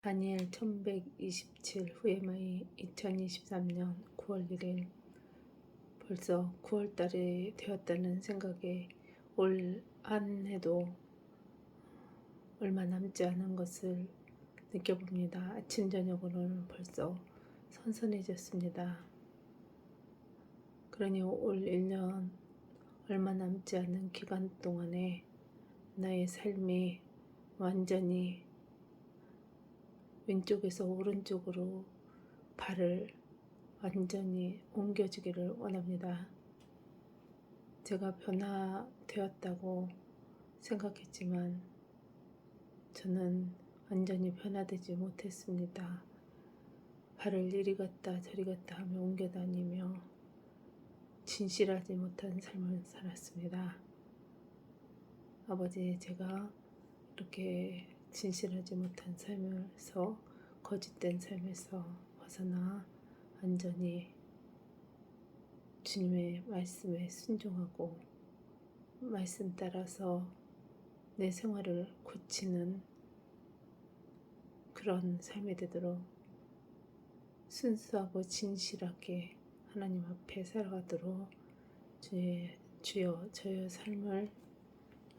다니엘 1127 후에마이 2023년 9월 1일 벌써 9월 달이 되었다는 생각에 올 한 해도 얼마 남지 않은 것을 느껴봅니다. 아침 저녁으로는 벌써 선선해졌습니다. 그러니 올 1년 얼마 남지 않은 기간 동안에 나의 삶이 완전히 왼쪽에서 오른쪽으로 발을 완전히 옮겨주기를 원합니다. 제가 변화되었다고 생각했지만 저는 완전히 변화되지 못했습니다. 발을 이리 갔다 저리 갔다 하며 옮겨 다니며 진실하지 못한 삶을 살았습니다. 아버지, 제가 이렇게 진실하지 못한 삶에서 거짓된 삶에서 벗어나 완전히 주님의 말씀에 순종하고 말씀 따라서 내 생활을 고치는 그런 삶이 되도록 순수하고 진실하게 하나님 앞에 살아가도록 주의 주여 저의 삶을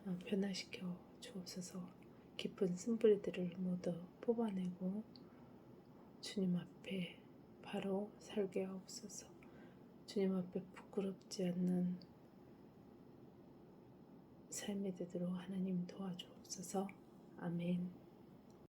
어, 변화시켜 주옵소서 깊은 쓴뿌리들을 모두 뽑아내고 주님 앞에 바로 살게 하옵소서. 주님 앞에 부끄럽지 않는 삶이 되도록 하나님 도와주옵소서. 아멘